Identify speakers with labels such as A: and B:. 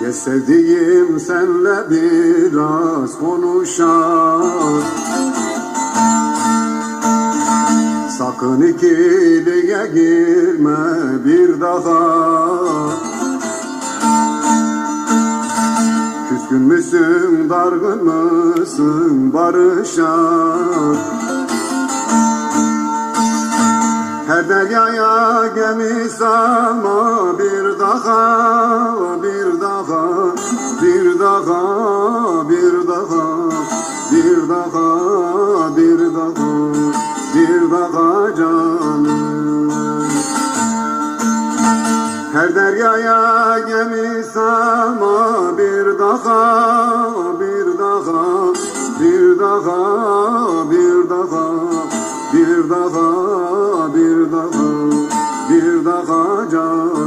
A: Gel sevdiğim senle biraz konuşalım. Sakın ikiliye girme bir daha. Küskün müsün, dargın mısın, barışalım Her deryaya gemi salma daha, bir daha, bir daha, bir daha, bir daha, bir daha, bir daha canım. Her deryaya gemi salma bir daha, bir daha, bir daha, bir daha, bir daha, bir daha, bir daha can.